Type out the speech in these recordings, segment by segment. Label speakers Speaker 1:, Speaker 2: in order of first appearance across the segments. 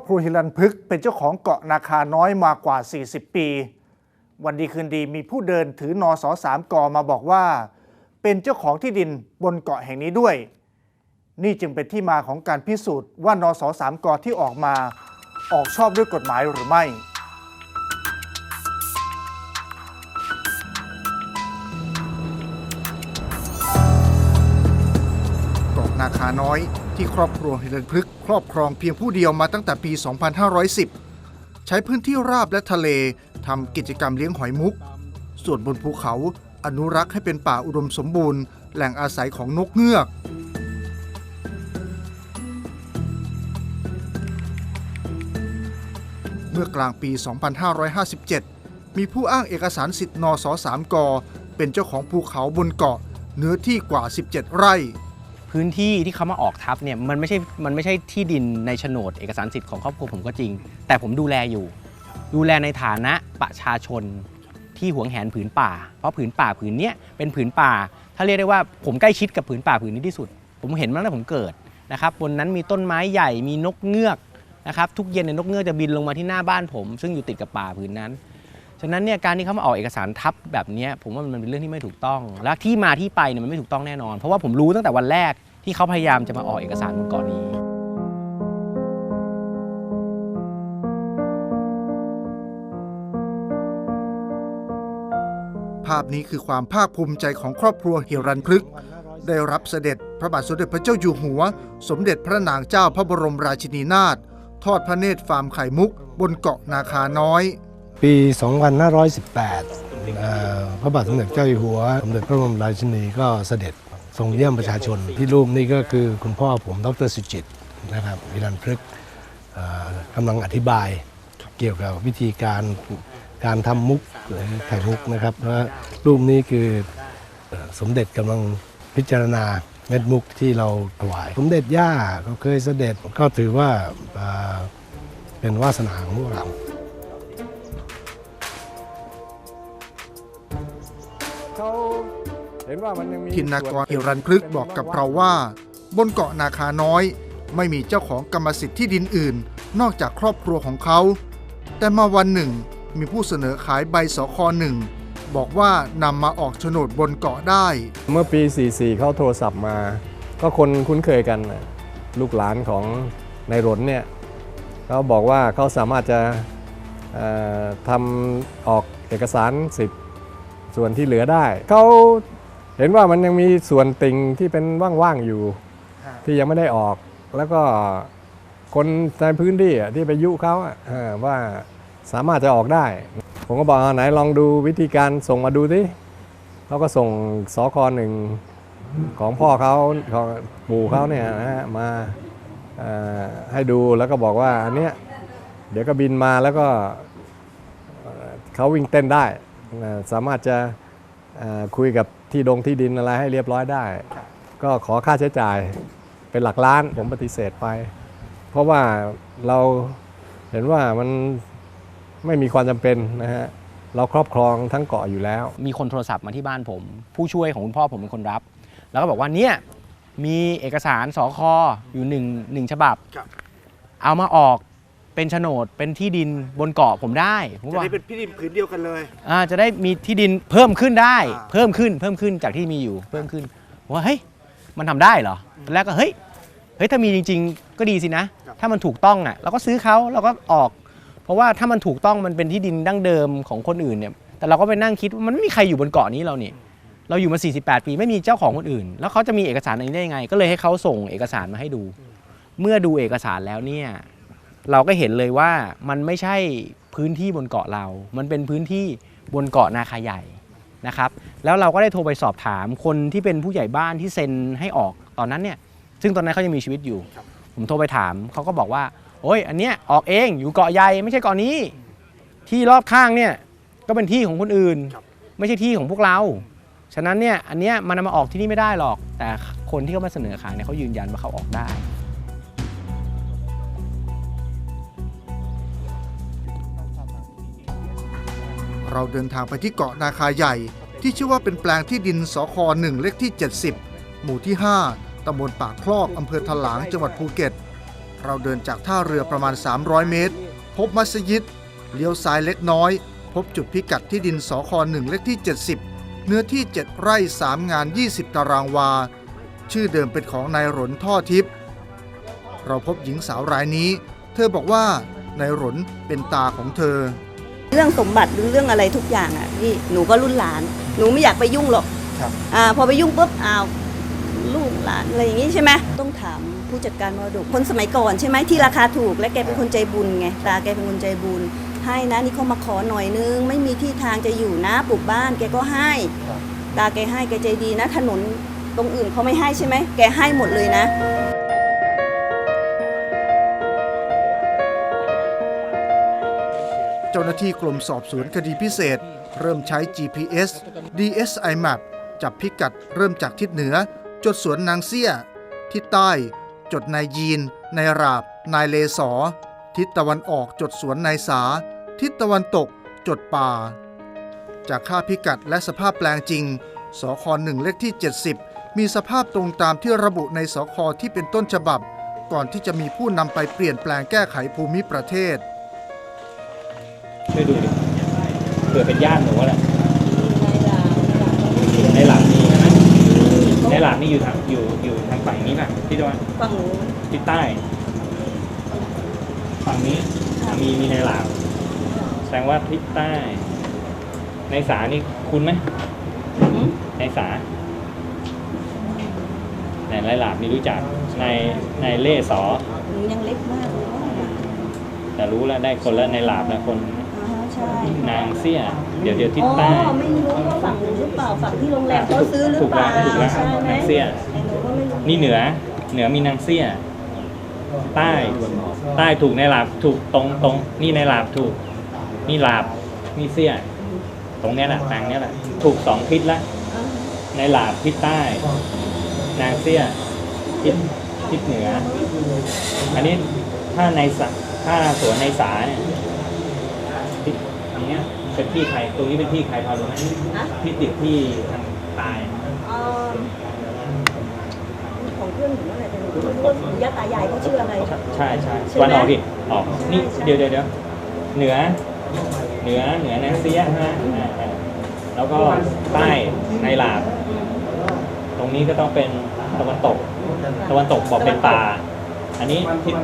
Speaker 1: อบครัวฮิรันพฤกเป็นเจ้าของเกาะนาคาน้อยมากว่า 40 ปี วันดีคืนดีมีผู้เดินถือนอสอสามกอมาบอกว่า เป็นเจ้าของที่ดินบนเกาะแห่งนี้ด้วย นี่จึงเป็นที่มาของการพิสูจน์ว่านอสอสามกอที่ออกมาออกชอบด้วยกฎหมายหรือไม่เกาะนาคาน้อย ที่ครอบครัวฮิรันพฤกษ์ครอบครองเพียงผู้เดียวมาตั้งแต่ปี 2510 ใช้พื้นที่ราบและทะเลทำกิจกรรมเลี้ยงหอยมุก ส่วนบนภูเขาอนุรักษ์ให้เป็นป่าอุดมสมบูรณ์ แหล่งอาศัยของนกเงือก เมื่อกลางปี 2557 มีผู้อ้างเอกสารสิทธิ์นสสามก เป็นเจ้าของภูเขาบนเกาะเนื้อที่กว่า 17 ไร่
Speaker 2: พื้นที่ที่เขามาออกทับเนี่ยมันไม่ใช่มันไม่ใช่ที่ดินในโฉนดเอกสารสิทธิ์ของครอบครัวผมก็จริง แต่ผมดูแลอยู่ ดูแลในฐานะประชาชนที่หวงแหนผืนป่า เพราะผืนป่าผืนเนี้ยเป็นผืนป่า ถ้าเรียกได้ว่าผมใกล้ชิดกับผืนป่าผืนนี้ที่สุด ผมเห็นมาตั้งแต่ผมเกิดนะครับบนนั้นมีต้นไม้ใหญ่มีนกเงือกนะครับทุกเย็นเนี่ยนกเงือกจะบินลงมาที่หน้าบ้านผม ซึ่งอยู่ติดกับป่าผืนนั้น ฉะนั้นเนี่ยการที่เขามาออกเอกสารทับแบบนี้ผมว่ามันเป็นเรื่องที่ไม่ถูกต้อง และที่มาที่ไปเนี่ยมันไม่ถูกต้องแน่นอน เพราะว่าผมรู้ตั้งแต่วันแรกที่เขาพยายามจะมาออกเอกสารบนเกาะนี้
Speaker 1: ภาพนี้คือความภาคภูมิใจของครอบครัวเฮรันพฤกษ์ได้รับเสด็จพระบาทสมเด็จพระเจ้าอยู่หัว สมเด็จพระนางเจ้าพระบรมราชินีนาถทอดพระเนตรฟาร์มไข่มุกบนเกาะนาคาน้อย
Speaker 3: ปี 2518เอ่อพระบาทสมเด็จเจ้าอยู่หัว สมเด็จพระบรมราชินีก็เสด็จทรงเยี่ยมประชาชนที่รูปนี้ก็คือคุณพ่อผมดรสุจิตนะครับวิรันพฤกษ์กำลังอธิบายเกี่ยวกับวิธีการการทำมุกหรือไข่มุกนะครับแล้วรูปนี้คือสมเด็จกำลังพิจารณาเม็ดมุกที่เราถวาย สมเด็จย่าก็เคยเสด็จก็ถือว่าเป็นวาสนาของพวกเรา
Speaker 1: ทินากรเฮรันพฤกษ์บอกกับเราว่า บนเกาะนาคาน้อย ไม่มีเจ้าของกรรมสิทธิ์ที่ดินอื่น นอกจากครอบครัวของเขา แต่มาวันหนึ่งมีผู้เสนอขายใบสคหนึ่งบอกว่านำมาออกโฉนดบนเกาะได้
Speaker 4: เมื่อปี 44 เขาโทรศัพท์มา ก็คนคุ้นเคยกัน ลูกหลานของนายหลนเนี่ยเขาบอกว่าเขาสามารถจะทำออกเอกสารสิทธิ์ส่วนที่เหลือได้ เขา เห็นว่ามันยังมีส่วนติ่งที่เป็นว่างๆอยู่ ที่ยังไม่ได้ออก แล้วก็คนในพื้นที่อะที่ไปยุเขาอะเออว่าสามารถจะออกได้ ผมก็บอกอ่าไหนลองดูวิธีการส่งมาดูสิเขาก็ส่งสคหนึ่งของพ่อเขาของปู่เขาเนี่ยนะฮะมาเอ่อให้ดูแล้วก็บอกว่าอันเนี้ยเดี๋ยวก็บินมาแล้วก็เอ่อเขาวิ่งเต้นได้เอ่อสามารถจะเอ่อ คุยกับที่ดงที่ดินอะไรให้เรียบร้อยได้ ก็ขอค่าใช้จ่ายเป็นหลักล้านผมปฏิเสธไป เพราะว่าเราเห็นว่ามันไม่มีความจำเป็นนะฮะเราครอบครองทั้งเกาะอยู่แล้ว
Speaker 2: มีคนโทรศัพท์มาที่บ้านผม ผู้ช่วยของคุณพ่อผมเป็นคนรับ แล้วก็บอกว่าเนี่ยมีเอกสารสอคออยู่หนึ่งหนึ่งฉบับ
Speaker 1: ครับ
Speaker 2: เอามาออก เป็นโฉนดเป็นที่ดินบนเกาะผมได้ผม
Speaker 1: จะ
Speaker 2: ว่า
Speaker 1: ได้เป็นพี่ดินผืนเดียวกันเลย
Speaker 2: อ่าจะได้มีที่ดินเพิ่มขึ้นได้
Speaker 1: อ่า
Speaker 2: เพิ่มขึ้นเพิ่มขึ้นจากที่มีอยู่เพิ่มขึ้นผมว่าเฮ้ยมันทำได้เหรอตอนแรกก็เฮ้ยเฮ้ยถ้ามีจริง ๆ ก็ดีสินะ ถ้ามันถูกต้องอะเราก็ซื้อเขาเราก็ออก เพราะว่าถ้ามันถูกต้องมันเป็นที่ดินดั้งเดิมของคนอื่นเนี่ยแต่เราก็ไปนั่งคิดว่ามันไม่มีใครอยู่บนเกาะนี้เราเนี่ยเราอยู่มา 48 ปีไม่มีเจ้าของคนอื่น แล้วเขาจะมีเอกสารอันนี้ได้ยังไง ก็เลยให้เขาส่งเอกสารมาให้ดู เมื่อดูเอกสารแล้วเนี่ย เราก็เห็นเลยว่ามันไม่ใช่พื้นที่บนเกาะเรา มันเป็นพื้นที่บนเกาะนาคาใหญ่นะครับ แล้วเราก็ได้โทรไปสอบถามคนที่เป็นผู้ใหญ่บ้านที่เซ็นให้ออกตอนนั้นเนี่ย ซึ่งตอนนั้นเขายังมีชีวิตอยู่ ผมโทรไปถามเขาก็บอกว่า โอ้ย อันเนี้ยออกเองอยู่เกาะใหญ่ไม่ใช่เกาะนี้ ที่รอบข้างเนี่ยก็เป็นที่ของคนอื่น ไม่ใช่ที่ของพวกเรา ฉะนั้นเนี่ยอันเนี้ยมันเอามาออกที่นี่ไม่ได้หรอก แต่คนที่เขามาเสนอขายเนี่ยเขายืนยันว่าเขาออกได้
Speaker 1: เราเดินทางไปที่เกาะนาคาใหญ่ ที่ชื่อว่าเป็นแปลงที่ดินสคหนึ่งเลขที่ 70 หมู่ที่ 5ตำบลปากคลอกอำเภอถลางจังหวัดภูเก็ต เราเดินจากท่าเรือประมาณ 300 เมตร พบมัสยิด เลี้ยวซ้ายเล็กน้อย พบจุดพิกัดที่ดินสค1เลขที่ 70 เนื้อที่ 7 ไร่ 3 งาน 20 ตารางวา ชื่อเดิมเป็นของนายหลนท่อทิพย์เราพบหญิงสาวรายนี้ เธอบอกว่านายหลนเป็นตาของเธอ
Speaker 5: เรื่องสมบัติหรือเรื่องอะไรทุกอย่างอะพี่หนูก็รุ่นหลาน หนูไม่อยากไปยุ่งหรอก
Speaker 1: ครับ
Speaker 5: อ่าพอไปยุ่งปุ๊บอ้าวลูกหลานอะไรอย่างงี้ใช่ไหมต้องถามผู้จัดการมรดกคนสมัยก่อนใช่ไหมที่ราคาถูกและแกเป็นคนใจบุญไงตาแกเป็นคนใจบุญ ให้นะนี่เขามาขอหน่อยนึง ไม่มีที่ทางจะอยู่นะปลูกบ้านแกก็ให้ตาแกให้แกใจดีนะ ถนนตรงอื่นเขาไม่ให้ใช่ไหมแกให้หมดเลยนะ
Speaker 1: เจ้าหน้าที่กรมสอบสวนคดีพิเศษ เริ่มใช้ GPS DSI Map จับพิกัดเริ่มจากทิศเหนือ จดสวนนางเสี้ย ทิศใต้ จดนายยีน นายราบ นายเลสอ ทิศตะวันออกจดสวนนายสา ทิศตะวันตก จดป่า จากค่าพิกัดและสภาพแปลงจริง สคหนึ่งเลขที่ 70 มีสภาพตรงตามที่ระบุในสคที่เป็นต้นฉบับ ก่อนที่จะมีผู้นำไปเปลี่ยนแปลงแก้ไขภูมิประเทศ
Speaker 6: ช่วยดูดิเผื่อเป็นญาติหนูแหละในหลังมีใช่ไหมในหลังนี่อยู่ทางอยู่อยู่ทางฝั่งนี้ป่ะที่ตะวัน
Speaker 5: ฝั่งหนู
Speaker 6: ทิศใต้ ฝั่งนี้มีมีในหลังแสดงว่าทิศใต้ ในสานี่คุณไหมในสาในไรหลาบนี่รู้จักในในเล่สอ
Speaker 5: หนูยังเล็กมากเลยนะ
Speaker 6: แต่รู้แล้วได้คนแล้วในหลาบแล้วคน
Speaker 5: อ่าใช่
Speaker 6: นางเสี้ย เดี๋ยวเดี๋ยวทิศ
Speaker 5: อ๋อ
Speaker 6: ใต้
Speaker 5: ไม่รู้ว่าฝั่งหนูหรือเปล่าฝั่งที่โรงแรมเขาซื้อหรือเปล่า
Speaker 6: ถูกแล้วถูกแล้ว
Speaker 5: ใช่ไหม
Speaker 6: นางเสี้ย
Speaker 5: ไอ้หนูก็ไม่รู้
Speaker 6: นี่เหนือ เหนือมีนางเสี้ย ใต้ ใต้ถูกในหลาบถูกตรงตรงนี่ในหลาบถูก นี่หลาบนี่เสี้ย ตรงเนี้ยแหละนางเนี้ยแหละ ถูกสองทิศละในหลาบทิศใต้ นางเสี้ยทิศทิศเหนือ อันนี้ถ้าในสะถ้าสวนในสาเนี่ย ทิศอันเนี้ยเป็นที่ใครตรงนี้เป็นที่ใครพอรู้ไหม
Speaker 5: ฮะ
Speaker 6: ที่ติดที่ทางตาย
Speaker 5: เอ่อของเพื่อนหนูอะไรแต่หนูไม่รู้ว่าปู่ย่าตายายเขาชื่ออะไร
Speaker 6: ใช่ใช่
Speaker 5: ใช่ไหม
Speaker 6: วันออกดิออกนี่
Speaker 5: ใช่
Speaker 6: เดี๋ยวเดี๋ยวเดี๋ยวเหนือ เหนือเหนือแนนเซียฮะอ่าอ่าแล้วก็ใต้ในหลาบตรงนี้ก็ต้องเป็นตะวันตก ตะวันตกบอกเป็นป่า อันนี้ทิศ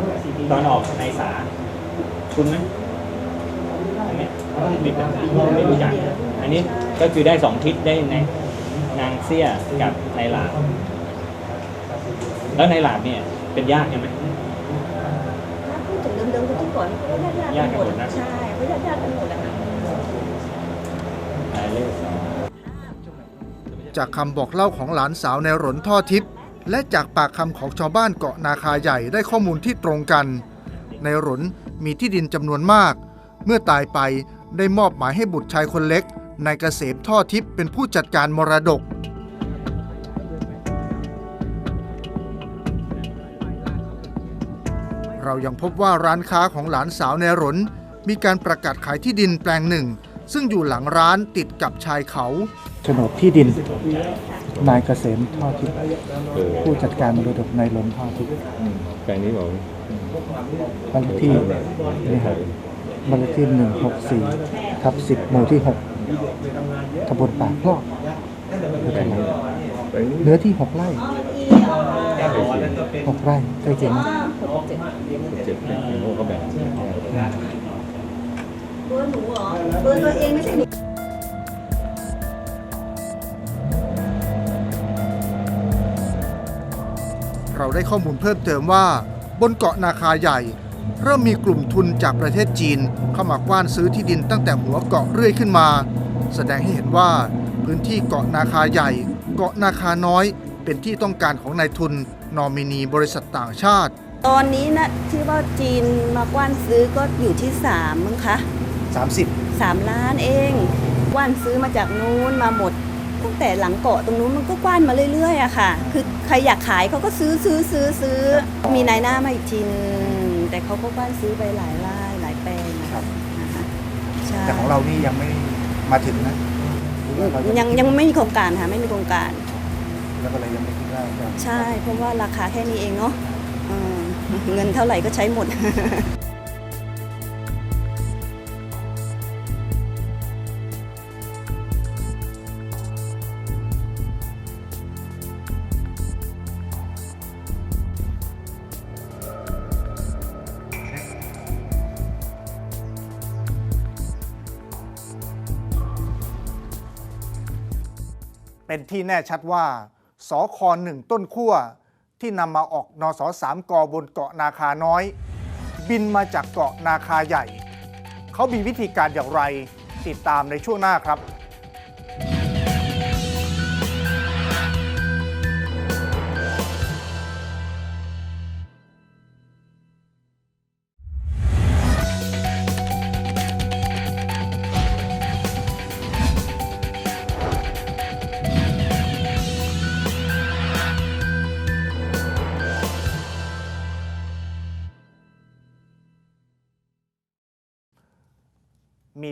Speaker 6: ตอนออกในสา คุณไหม อันเนี้ยติดกันไม่รู้จัก อันนี้ก็คือได้สองทิศได้ในนางเสี้ยกับในหลาบแล้วในหลาบเนี่ยเป็นญาติกันไหม
Speaker 5: ถ้าพูดถึงเดิมๆคนที่ก่อนเขาก็ญาติๆกันหมด
Speaker 6: ญาติกันหมดนะ
Speaker 5: ใช่เขาญาติๆกันหมดอะค่ะ
Speaker 6: หมายเลขสอง
Speaker 1: จากคำบอกเล่าของหลานสาวในหลนท่อทิพย์และจากปากคำของชาวบ้านเกาะนาคาใหญ่ได้ข้อมูลที่ตรงกัน ในหลนมีที่ดินจำนวนมาก เมื่อตายไป ได้มอบหมายให้บุตรชายคนเล็กนายเกษมท่อทิพย์เป็นผู้จัดการมรดก เรายังพบว่าร้านค้าของหลานสาวในหลนมีการประกาศขายที่ดินแปลงหนึ่ง ซึ่งอยู่หลังร้านติดกับชายเขาโฉนดที่ดิน นายเกษมท่อทิพย์ผู้จัดการมรดกนายล้นท่อทิพย์
Speaker 4: แปลงนี้บอก
Speaker 1: บ้านเลขที่นี่ครับ บ้านเลขที่หนึ่งหกสี่ทับสิบหมู่ที่หกตำบลปากพลอกเนื้อที่หกไร่หกไร่ใกล้เคียงไหม
Speaker 4: เจ็ดเป็นพวกเขาแบ่ง
Speaker 5: เบอร์หนูเหรอเบอร์ตัวเองไม่ใช่หนู
Speaker 1: เราได้ข้อมูลเพิ่มเติมว่า บนเกาะนาคาใหญ่ เริ่มมีกลุ่มทุนจากประเทศจีนเข้ามากว้านซื้อที่ดินตั้งแต่หัวเกาะเรื่อยขึ้นมา แสดงให้เห็นว่าพื้นที่เกาะนาคาใหญ่ เกาะนาคาน้อย เป็นที่ต้องการของนายทุน นอมินีบริษัทต่างชาติ
Speaker 5: ตอนนี้นะที่ว่าจีนมากว้านซื้อก็อยู่ที่สามมั้งคะ
Speaker 1: 30
Speaker 5: สามล้านเองกว้านซื้อมาจากนู้นมาหมดตั้งแต่หลังเกาะตรงนู้นมันก็กว้านมาเรื่อยๆอะค่ะ คือใครอยากขายเขาก็ซื้อซื้อซื้อซื้อมีนายหน้ามาอีกทีนึง แต่เขาก็กว้านซื้อไปหลายไร่หลายแปลงนะคะนะคะใช่
Speaker 1: แต่ของเรานี่ยังไม่มาถึงนะ
Speaker 5: ยังยังไม่มีโครงการค่ะไม่มีโครงการ
Speaker 1: แล้วก็เลยยังไม่คิดว่าจะ
Speaker 5: ใช่ เพราะว่าราคาแค่นี้เองเนาะเออเงินเท่าไหร่ก็ใช้หมด
Speaker 1: เป็นที่แน่ชัดว่าสคหนึ่งต้นขั้วที่นำมาออกนสสามกบนเกาะนาคาน้อย บินมาจากเกาะนาคาใหญ่ เขามีวิธีการอย่างไรติดตามในช่วงหน้าครับ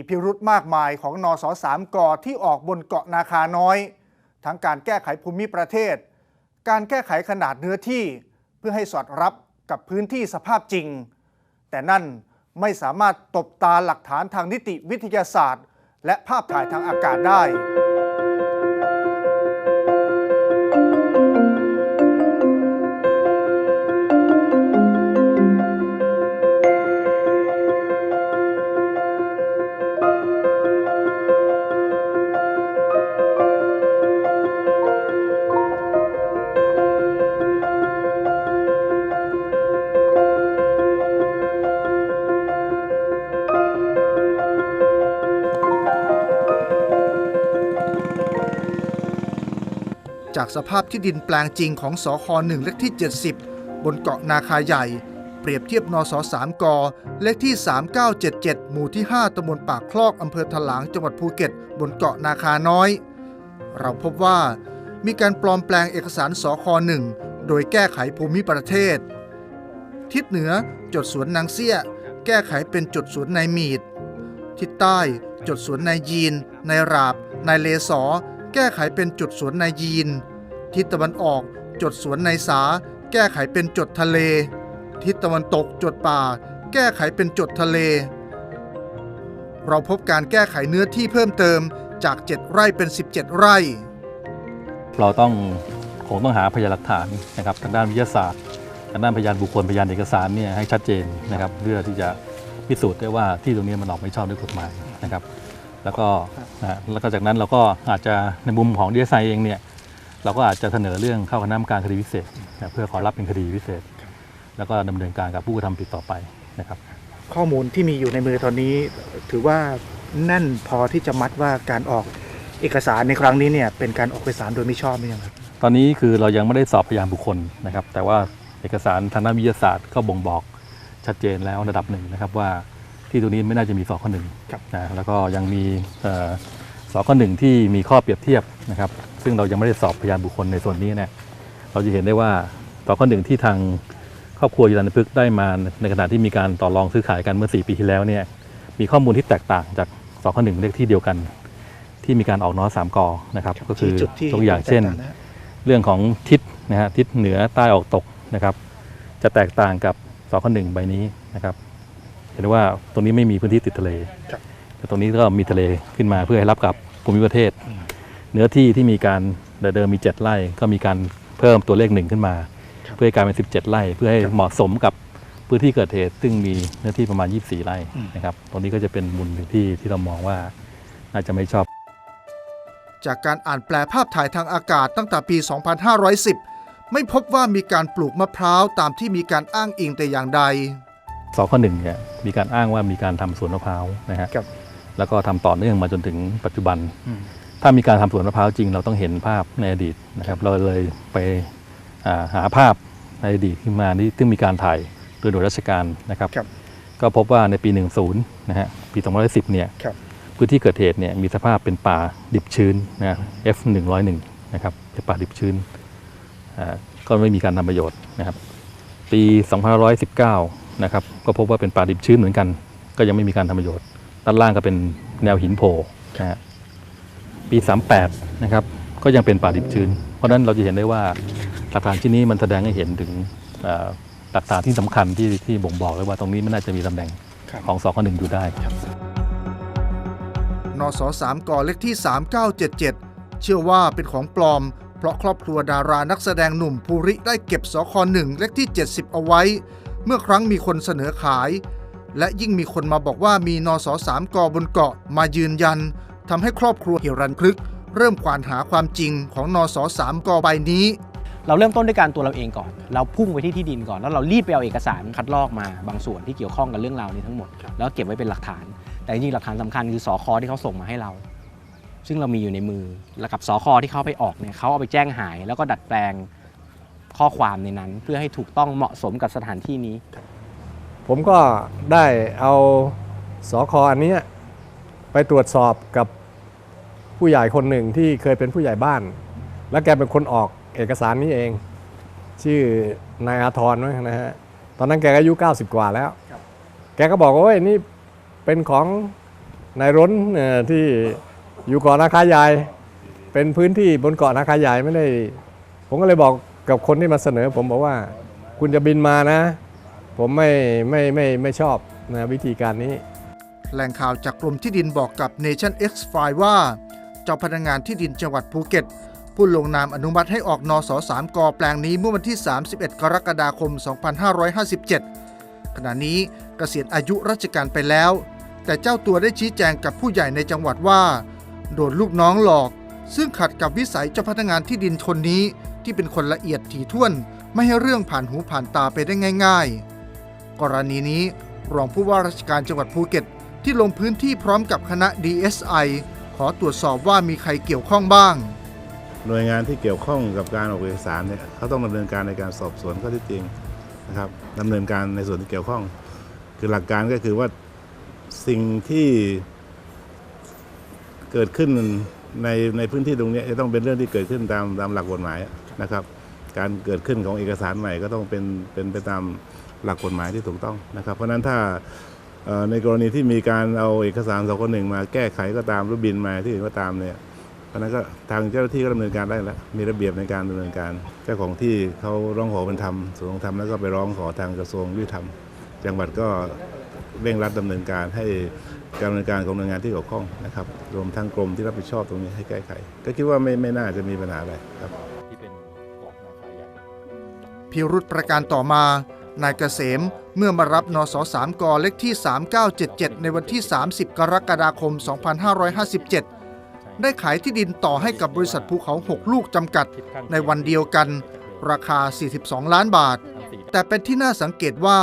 Speaker 1: พิรุธมากมายของนอสสามกอที่ออกบนเกาะนาคาน้อย ทั้งการแก้ไขภูมิประเทศ การแก้ไขขนาดเนื้อที่ เพื่อให้สอดรับกับพื้นที่สภาพจริง แต่นั่นไม่สามารถตบตาหลักฐานทางนิติวิทยาศาสตร์ และภาพถ่ายทางอากาศได้ จากสภาพที่ดินแปลงจริงของสค1เลขที่ 70 บนเกาะนาคาใหญ่ เปรียบเทียบนส3กเลขที่ 3977 หมู่ที่ 5ตำบลปากคลอกอำเภอถลางจังหวัดภูเก็ต บนเกาะนาคาน้อย เราพบว่ามีการปลอมแปลงเอกสารสค1โดยแก้ไขภูมิประเทศ ทิศเหนือจดสวนนางเสี้ย แก้ไขเป็นจดสวนนายมีด ทิศใต้จดสวนนายยีนนายราบนายเลสอแก้ไขเป็นจุดสวนนายยีน ทิศตะวันออกจดสวนในสา แก้ไขเป็นจดทะเล ทิศตะวันตกจดป่า แก้ไขเป็นจดทะเล เราพบการแก้ไขเนื้อที่เพิ่มเติมจาก 7 ไร่เป็น 17 ไร่
Speaker 7: เราต้องคงต้องหาพยานหลักฐานนะครับทางด้านวิทยาศาสตร์ทางด้านพยานบุคคลพยานเอกสารเนี่ยให้ชัดเจนนะครับเพื่อที่จะพิสูจน์ได้ว่าที่ตรงนี้มันออกไม่ชอบด้วยกฎหมายนะครับ แล้วก็นะแล้วก็จากนั้นเราก็อาจจะในมุมของดีเอสไอเองเนี่ย เราก็อาจจะเสนอเรื่องเข้าคณะกรรมการคดีพิเศษนะเพื่อขอรับเป็นคดีพิเศษ แล้วก็ดำเนินการกับผู้กระทำผิดต่อไปนะครับ
Speaker 1: ข้อมูลที่มีอยู่ในมือตอนนี้ ถือว่าแน่นพอที่จะมัดว่าการออกเอกสารในครั้งนี้เนี่ยเป็นการออกเอกสารโดยไม่ชอบหรือยังครับ
Speaker 7: ตอนนี้คือเรายังไม่ได้สอบพยานบุคคลนะครับ แต่ว่าเอกสารทางด้านวิทยาศาสตร์ก็บ่งบอกชัดเจนแล้วระดับหนึ่งนะครับว่าที่ตรงนี้ไม่น่าจะมีสอข้อหนึ่ง
Speaker 1: ครับ
Speaker 7: นะแล้วก็ยังมีเอ่อสอข้อหนึ่งที่มีข้อเปรียบเทียบนะครับ ซึ่งเรายังไม่ได้สอบพยานบุคคลในส่วนนี้เนี่ยเราจะเห็นได้ว่าสอข้อหนึ่งที่ทางครอบครัวยูรันพฤกษ์ได้มาในขณะที่มีการต่อรองซื้อขายกันเมื่อ 4 ปีที่แล้วเนี่ยมีข้อมูลที่แตกต่างจากสอข้อหนึ่งเลขที่เดียวกัน ที่มีการออกนอสามกอนะครับก็คือ
Speaker 1: จุดที่
Speaker 7: ตัวอย่างเช่น
Speaker 1: แตกต่างนะ
Speaker 7: เรื่องของทิศนะฮะทิศเหนือใต้ออกตกนะครับ จะแตกต่างกับสคหนึ่งใบนี้นะครับเห็นว่าตรงนี้ไม่มีพื้นที่ติดทะเล
Speaker 1: ครับ
Speaker 7: แต่ตรงนี้ก็มีทะเลขึ้นมาเพื่อให้รับกับภูมิประเทศ เนื้อที่ที่มีการเดิมมี 7 ไร่ ก็มีการเพิ่มตัวเลขหนึ่งขึ้นมา เพื่อให้กลายเป็น 17 ไร่ เพื่อให้เหมาะสมกับพื้นที่เกิดเหตุ ซึ่งมีเนื้อที่ประมาณ 24 ไร่นะครับ ตรงนี้ก็จะเป็นมูลหนึ่งที่ที่เรามองว่าน่าจะไม่ชอบ
Speaker 1: จากการอ่านแปลภาพถ่ายทางอากาศตั้งแต่ปี 2510 ไม่พบว่ามีการปลูกมะพร้าวตามที่มีการอ้างอิงแต่อย่างใด
Speaker 7: สข้อหนึ่งเนี่ยมีการอ้างว่ามีการทำสวนมะพร้าวนะฮะ
Speaker 1: ครับ
Speaker 7: แล้วก็ทำต่อเนื่องมาจนถึงปัจจุบัน ถ้ามีการทำสวนมะพร้าวจริง เราต้องเห็นภาพในอดีตนะครับ เราเลยไปอ่าหาภาพในอดีตขึ้นมาที่ซึ่งมีการถ่ายโดยหน่วยราชการนะครับ
Speaker 1: ครับ
Speaker 7: ก็พบว่าในปี 10นะฮะปี210เนี่ย
Speaker 1: ครับ
Speaker 7: พื้นที่เกิดเหตุเนี่ยมีสภาพเป็นป่าดิบชื้นนะ F 101นะครับเป็นป่าดิบชื้นอ่าก็ไม่มีการทำประโยชน์นะครับปี2519นะครับก็พบว่าเป็นป่าดิบชื้นเหมือนกัน ก็ยังไม่มีการทำประโยชน์ ด้านล่างก็เป็นแนวหินโผล่นะฮะ ปี 38 นะครับ ก็ยังเป็นป่าดิบชื้น เพราะฉะนั้นเราจะเห็นได้ว่าหลักฐานชิ้นนี้มันแสดงให้เห็นถึงอ่าหลักฐานที่สำคัญที่ที่บ่งบอกเลยว่าตรงนี้ไม่น่าจะมีตำแหน่งของสคหนึ่งอยู่ได้
Speaker 1: นส3กเลขที่ 3977 เชื่อว่าเป็นของปลอม เพราะครอบครัวดารานักแสดงหนุ่มภูริได้เก็บสค1เลขที่ 70 เอาไว้ เมื่อครั้งมีคนเสนอขาย และยิ่งมีคนมาบอกว่ามีนส3กบนเกาะมายืนยัน ทำให้ครอบครัวเฮรันพฤกษ์เริ่มควานหาความจริงของนส3กใบนี้
Speaker 2: เราเริ่มต้นด้วยการตัวเราเองก่อน เราพุ่งไปที่ที่ดินก่อน แล้วเรารีบไปเอาเอกสารคัดลอกมาบางส่วนที่เกี่ยวข้องกับเรื่องราวนี้ทั้งหมด แล้วเก็บไว้เป็นหลักฐาน แต่จริงๆหลักฐานสำคัญคือสอคอที่เขาส่งมาให้เรา ซึ่งเรามีอยู่ในมือแล้วกับสอคอที่เขาไปออกเนี่ยเขาเอาไปแจ้งหาย แล้วก็ดัดแปลงข้อความในนั้น เพื่อให้ถูกต้องเหมาะสมกับสถานที่นี้
Speaker 4: ผมก็ได้เอาสอคออันเนี้ย ไปตรวจสอบกับผู้ใหญ่คนหนึ่งที่เคยเป็นผู้ใหญ่บ้าน และแกเป็นคนออกเอกสารนี้เอง ชื่อนายอาทรนะฮะตอนนั้นแกก็อายุ 90 กว่าแล้ว แกก็บอกว่าเว้ยนี่เป็นของนายร้นที่อยู่เกาะนาคาใหญ่เป็นพื้นที่บนเกาะนาคาใหญ่ไม่ได้ ผมก็เลยบอกกับคนที่มาเสนอ ผมบอกว่าคุณจะบินมานะ ผมไม่ไม่ไม่ไม่ชอบนะวิธีการนี้
Speaker 1: แหล่งข่าวจากกรมที่ดินบอกกับ Nation X File ว่า เจ้าพนักงานที่ดินจังหวัดภูเก็ต ผู้ลงนามอนุมัติให้ออกนส3กอแปลงนี้เมื่อวันที่ 31 กรกฎาคม 2557 ขณะนี้เกษียณอายุราชการไปแล้ว แต่เจ้าตัวได้ชี้แจงกับผู้ใหญ่ในจังหวัดว่า โดนลูกน้องหลอก ซึ่งขัดกับวิสัยเจ้าพนักงานที่ดินคนนี้ที่เป็นคนละเอียดถี่ถ้วน ไม่ให้เรื่องผ่านหูผ่านตาไปได้ง่าย ๆ กรณีนี้รองผู้ว่าราชการจังหวัดภูเก็ต ที่ลงพื้นที่พร้อมกับคณะ DSI ขอตรวจสอบว่ามีใครเกี่ยวข้องบ้าง
Speaker 8: หน่วยงานที่เกี่ยวข้องกับการออกเอกสารเนี่ยเขาต้องดำเนินการในการสอบสวนข้อเท็จจริงนะครับดำเนินการในส่วนที่เกี่ยวข้อง คือหลักการก็คือว่าสิ่งที่เกิดขึ้นในในพื้นที่ตรงนี้จะต้องเป็นเรื่องที่เกิดขึ้นตามตามหลักกฎหมายนะครับ การเกิดขึ้นของเอกสารใหม่ก็ต้องเป็นเป็นไปตามหลักกฎหมายที่ถูกต้องนะครับ เพราะฉะนั้นถ้า ในกรณีที่มีการเอาเอกสารสองคนหนึ่งมาแก้ไขก็ตามหรือบินมาที่อื่นก็ตามเนี่ยเพราะนั้นก็ทางเจ้าหน้าที่ก็ดำเนินการได้แล้วมีระเบียบในการดำเนินการ เจ้าของที่เขาร้องขอเป็นธรรมส่วนของธรรมแล้วก็ไปร้องขอทางกระทรวงยุติธรรม จังหวัดก็เร่งรัดดำเนินการให้การดำเนินการของหน่วยงานที่เกี่ยวข้องนะครับรวมทั้งกรมที่รับผิดชอบตรงนี้ให้แก้ไข ก็คิดว่าไม่ไม่น่าจะมีปัญหาอะไรครับ
Speaker 1: พิรุธประการต่อมา นายเกษมเมื่อมารับนส3กเลขที่ 3977 ในวันที่ 30 กรกฎาคม 2557 ได้ขายที่ดินต่อให้กับบริษัทภูเขา 6 ลูกจำกัด ในวันเดียวกัน ราคา 42 ล้านบาท แต่เป็นที่น่าสังเกตว่า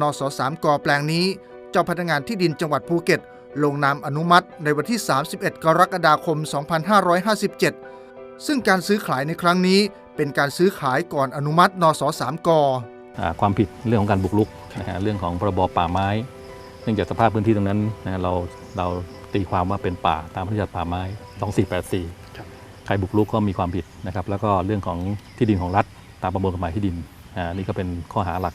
Speaker 1: นส3กแปลงนี้ เจ้าพนักงานที่ดินจังหวัดภูเก็ต ลงนามอนุมัติในวันที่ 31 กรกฎาคม 2557 ซึ่งการซื้อขายในครั้งนี้เป็นการซื้อขายก่อนอนุมัตินส3ก
Speaker 7: อ่า ความผิดเรื่องของการบุกรุกนะฮะเรื่องของพรบป่าไม้ เนื่องจากสภาพพื้นที่ตรงนั้นนะฮะเราเราตีความว่าเป็นป่าตามพระราชบัญญัติป่าไม้ 2484 ใครบุกรุกก็มีความผิดนะครับ แล้วก็เรื่องของที่ดินของรัฐตามประมวลกฎหมายที่ดินอ่านี่ก็เป็นข้อหาหลัก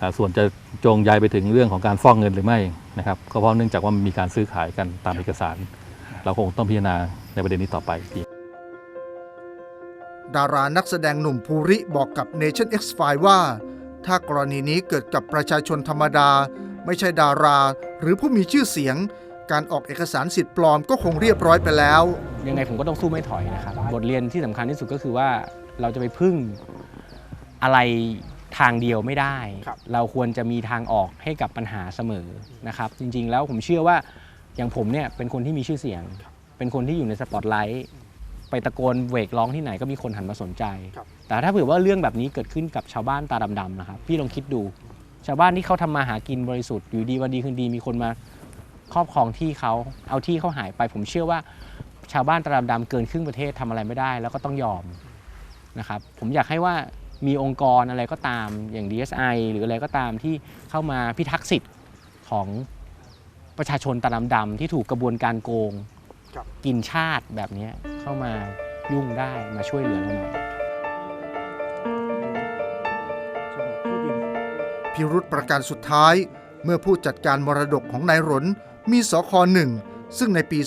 Speaker 7: อ่าส่วนจะโจงใยไปถึงเรื่องของการฟอกเงินหรือไม่นะครับก็เพราะเนื่องจากว่ามีการซื้อขายกันตามเอกสาร เราคงต้องพิจารณาในประเด็นนี้ต่อไปอีกที
Speaker 1: ดารานักแสดงหนุ่มภูริบอกกับ Nation X File ว่า ถ้ากรณีนี้เกิดกับประชาชนธรรมดา ไม่ใช่ดารา หรือผู้มีชื่อเสียง การออกเอกสารสิทธิ์ปลอมก็คงเรียบร้อยไปแล้ว
Speaker 2: ยังไงผมก็ต้องสู้ไม่ถอยนะครับ บทเรียนที่สำคัญที่สุดก็คือว่าเราจะไปพึ่งอะไรทางเดียวไม่ได้ เราควรจะมีทางออกให้กับปัญหาเสมอนะครับ จริงๆแล้วผมเชื่อว่าอย่างผมเนี่ยเป็นคนที่มีชื่อเสียง เป็นคนที่อยู่ในสปอตไลท์ ไปตะโกนเวกร้องที่ไหนก็มีคนหันมาสนใจแต่ถ้าเผื่อว่าเรื่องแบบนี้เกิดขึ้นกับชาวบ้านตาดำๆนะครับพี่ลองคิดดู ชาวบ้านที่เขาทำมาหากินบริสุทธิ์อยู่ดีวันดีคืนดีมีคนมาครอบครองที่เขาเอาที่เขาหายไป ผมเชื่อว่า ชาวบ้านตาดำๆเกินครึ่งประเทศทำอะไรไม่ได้ แล้วก็ต้องยอมนะครับ ผมอยากให้ว่ามีองค์กรอะไรก็ตามอย่าง DSI หรืออะไรก็ตามที่เข้ามาพิทักษ์สิทธิ์ของประชาชนตาดำๆที่ถูกกระบวนการโกง กินชาติแบบนี้เข้ามายุ่งได้มาช่วยเหลือเราหน่อย
Speaker 1: พิรุธประการสุดท้าย เมื่อผู้จัดการมรดกของนายหรนมีสคหนึ่งซึ่งในปี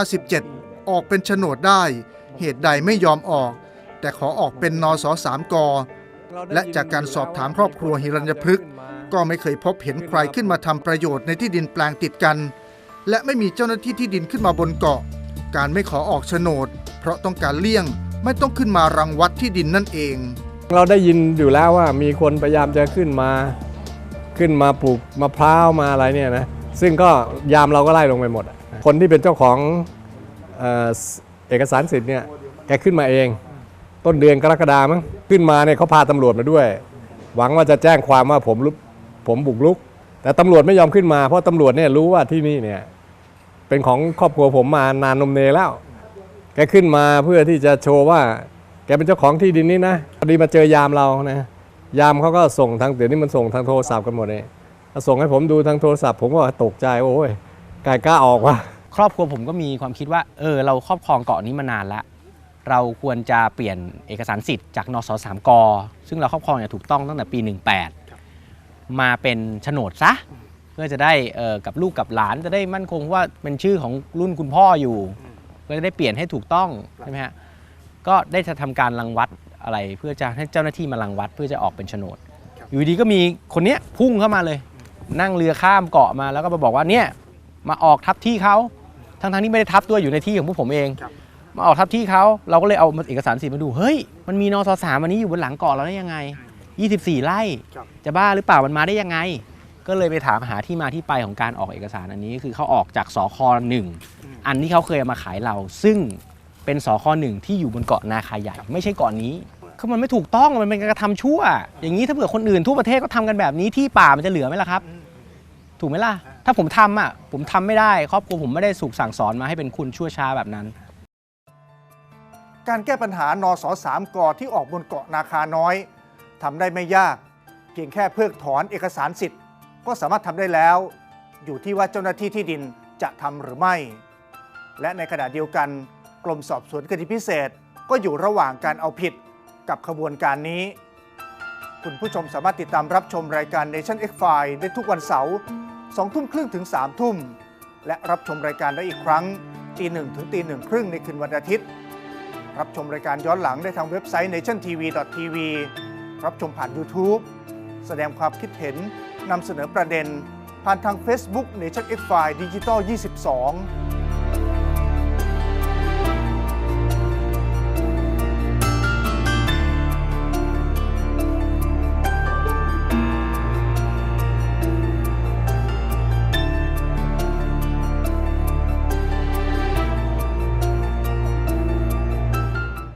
Speaker 1: 2557 ออกเป็นโฉนดได้ เหตุใดไม่ยอมออก แต่ขอออกเป็นนส3กและจากการสอบถามครอบครัวฮิรัญพฤกษ์ก็ไม่เคยพบเห็นใครขึ้นมาทำประโยชน์ในที่ดินแปลงติดกัน และไม่มีเจ้าหน้าที่ที่ดินขึ้นมาบนเกาะ การไม่ขอออกโฉนด เพราะต้องการเลี่ยงไม่ต้องขึ้นมารังวัดที่ดินนั่นเอง
Speaker 4: เราได้ยินอยู่แล้วว่ามีคนพยายามจะขึ้นมาขึ้นมาปลูกมะพร้าวมาอะไรเนี่ยนะซึ่งก็ยามเราก็ไล่ลงไปหมด คนที่เป็นเจ้าของเอ่อเอกสารสิทธิ์เนี่ยแกขึ้นมาเอง ต้นเดือนกรกฎามั้งขึ้นมาเนี่ยเขาพาตำรวจมาด้วย หวังว่าจะแจ้งความว่าผมลุกผมบุกรุก แต่ตำรวจไม่ยอมขึ้นมาเพราะตำรวจเนี่ยรู้ว่าที่นี่เนี่ย เป็นของครอบครัวผมมานานนมเนแล้ว แกขึ้นมาเพื่อที่จะโชว์ว่า แกเป็นเจ้าของที่ดินนี้นะพอดีมาเจอยามเรานะยามเขาก็ส่งทางเดี๋ยวนี้มันส่งทางโทรศัพท์กันหมดเลยส่งให้ผมดูทางโทรศัพท์ ผมก็ตกใจโอ้ยกายกล้าออกว่ะ
Speaker 2: ครอบครัวผมก็มีความคิดว่าเออเราครอบครองเกาะนี้มานานแล้วเราควรจะเปลี่ยนเอกสารสิทธิ์จากนสสามกซึ่งเราครอบครองอย่างถูกต้องตั้งแต่ปี 18 มาเป็นโฉนดซะ เพื่อจะได้เออกับลูกกับหลานจะได้มั่นคงว่าเป็นชื่อของรุ่นคุณพ่ออยู่ก็จะได้เปลี่ยนให้ถูกต้องใช่ไหมฮะก็ได้จะทำการรังวัดอะไร เพื่อจะให้เจ้าหน้าที่มารังวัดเพื่อจะออกเป็นโฉนด อยู่ดีก็มีคนเนี้ยพุ่งเข้ามาเลย นั่งเรือข้ามเกาะมาแล้วก็มาบอกว่าเนี่ยมาออกทับที่เขาทั้งทที่ไม่ได้ทับด้วยอยู่ในที่ของพวกผมเอง มาออกทับที่เขาเราก็เลยเอาเอกสารสิทธิ์มาดูเฮ้ยมันมีนสสามอันนี้อยู่บนหลังเกาะเราได้ยังไง 24 ไร่จะบ้าหรือเปล่ามันมาได้ยังไง ก็เลยไปถามหาที่มาที่ไปของการออกเอกสารอันนี้คือเขาออกจากสคหนึ่งอันที่เขาเคยเอามาขายเรา ซึ่งเป็นสคหนึ่งที่อยู่บนเกาะนาคาใหญ่ ไม่ใช่เกาะนี้คือมันไม่ถูกต้องมันเป็นการกระทำชั่ว อย่างนี้ถ้าเผื่อคนอื่นทั่วประเทศก็ทำกันแบบนี้ที่ป่ามันจะเหลือไหมล่ะครับ ถูกไหมล่ะ ถ้าผมทำอะผมทำไม่ได้ ครอบครัวผมไม่ได้สูกสั่งสอนมาให้เป็นคุณชั่วช้าแบบนั้น
Speaker 1: การแก้ปัญหานสสามกอที่ออกบนเกาะนาคาน้อยทำได้ไม่ยาก เพียงแค่เพิกถอนเอกสารสิทธิ์ ก็สามารถทำได้แล้ว อยู่ที่ว่าเจ้าหน้าที่ที่ดินจะทำหรือไม่ และในขณะเดียวกัน กรมสอบสวนคดีพิเศษ ก็อยู่ระหว่างการเอาผิดกับขบวนการนี้ คุณผู้ชมสามารถติดตามรับชมรายการ Nation X File ได้ทุกวันเสาร์2ทุ่มครึ่งถึง3ทุ่ม และรับชมรายการได้อีกครั้งตีหนึ่งถึงตีหนึ่งครึ่งในคืนวันอาทิตย์ รับชมรายการย้อนหลังได้ทางเว็บไซต์ nationtv.tv รับชมผ่าน YouTube แสดงความคิดเห็น นำเสนอประเด็น ผ่านทาง Facebook Nation X File Digital 22